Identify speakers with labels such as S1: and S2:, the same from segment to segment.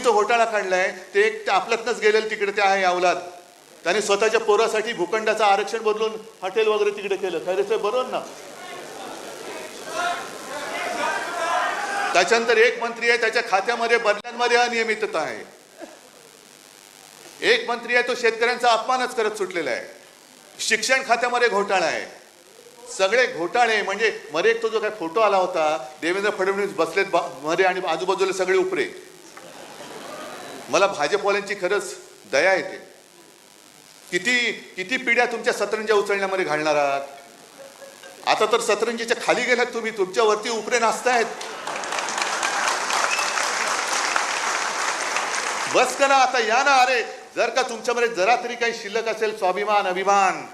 S1: कोणी तो घोटाळा काढलाय ते एक आपल्यातनंच गेलेलं तिकडे ते आहे अवलाद त्याने स्वतःच्या पोरासाठी भूखंडाचं आरक्षण बदलून हॉटेल वगैरे तिकडे केलं. खरे ते बरोबर ना? त्याच्यानंतर एक मंत्री आहे त्याच्या खात्यामध्ये बदल्यांमध्ये अनियमितता आहे. एक मंत्री आहे तो शेतकऱ्यांचा अपमानच करत सुटलेला आहे. शिक्षण खात्यामध्ये घोटाळा आहे. सगळे घोटाळे म्हणजे मध्ये एक तो जो काय फोटो आला होता देवेंद्र फडणवीस बसलेत मध्ये आणि आजूबाजूला सगळे उपरे. मला भाजपवाल्यांची खरंच दया येते. किती किती पिढ्या तुमच्या सतरंजा उचलण्यामध्ये घालणार आहात? आता तर सतरंजीच्या खाली गेलात तुम्ही तुमच्यावरती उपरे नाचतायत. बस करा आता या ना अरे जर का तुमच्यामध्ये जरा तरी काही शिल्लक असेल स्वाभिमान अभिमान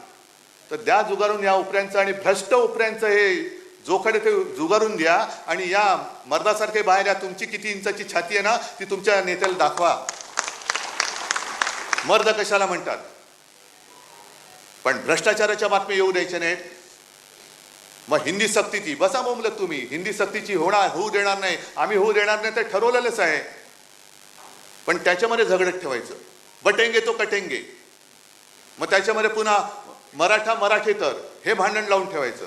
S1: तर द्या जुगारून या उपऱ्यांचं आणि भ्रष्ट उपऱ्यांचं हे जोखडे ते जुगारून द्या आणि या मर्दासारखे बाहेर या. तुमची किती इंचाची छाती आहे ना ती तुमच्या नेत्याला दाखवा. मर्द कशाला म्हणतात? पण भ्रष्टाचाराच्या बातम्या येऊ द्यायच्या नाहीत. मग हिंदी सक्तीची बसा बोंबलत तुम्ही. हिंदी सक्तीची होणार होऊ देणार नाही. आम्ही होऊ देणार नाही ते ठरवलेलंच आहे. पण त्याच्यामध्ये झगडत ठेवायचं. बटेंगे तो कटेंगे. मग त्याच्यामध्ये पुन्हा मराठा मराठेतर हे भांडण लावून ठेवायचं.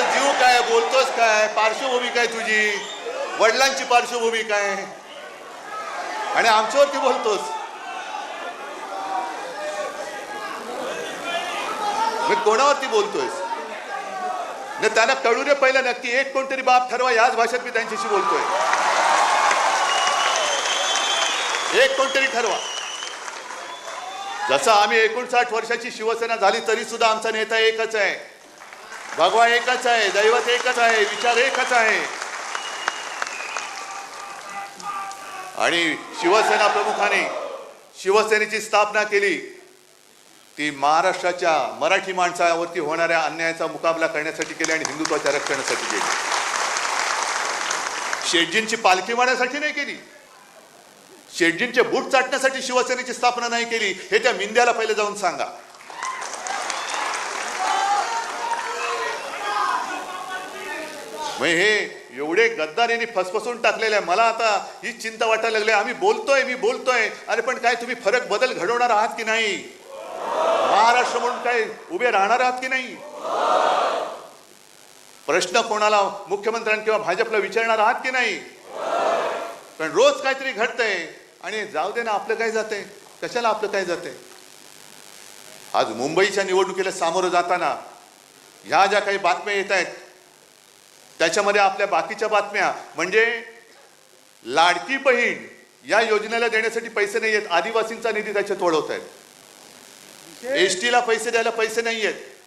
S1: तो जीव काय बोलतोस काय पार्श्वभूमी काय तुझी? वडिलांची पार्श्वभूमी काय आणि आमच्यावरती बोलतोस. मी कोणावरती बोलतोयस? न त्यांना कळू दे पहिलं नक्की. एक कोणतरी बाप ठरवा याच भाषेत मी त्यांच्याशी बोलतोय. एक कोणतरी ठरवा. जसं आम्ही एकोणसाठ वर्षाची शिवसेना झाली तरी सुद्धा आमचा नेता एकच आहे. भगवा एकच आहे दैवत एकच आहे विचार एकच आहे. आणि शिवसेना प्रमुखाने शिवसेनेची स्थापना केली. ती महाराष्ट्राच्या मराठी माणसावरती होणाऱ्या अन्यायाचा मुकाबला करण्यासाठी केली आणि हिंदुत्वाच्या रक्षणासाठी केली. शेटजींची पालखी मारण्यासाठी नाही केली. शेटजींचे बूट चाटण्यासाठी शिवसेनेची स्थापना नाही केली. हे त्या मिंद्याला पहिले जाऊन सांगा. म्हणजे हे एवढे गद्दारीने फसफसून टाकलेले आहे. मला आता ही चिंता वाटायला लागली. आम्ही बोलतोय मी बोलतोय. अरे पण काय तुम्ही फरक बदल घडवणार आहात की नाही? महाराष्ट्र म्हणून काय उभे राहणार आहात की नाही? प्रश्न कोणाला मुख्यमंत्र्यांनी किंवा भाजपला विचारणार आहात की नाही? पण रोज काहीतरी घडतंय आणि जाऊ दे ना आपलं काय जाते? कशाला आपलं काय जाते? आज मुंबईच्या निवडणुकीला सामोरं जाताना ह्या ज्या काही बातम्या येत आहेत त्याच्यामध्ये आपल्या बाकीच्या बातम्या म्हणजे लाडकी बहीण या योजनेला देण्यासाठी पैसे नाही आहेत आदिवासींचा निधी त्याच्यात वळवत आहेत एस टीला पैसे द्यायला पैसे नाही आहेत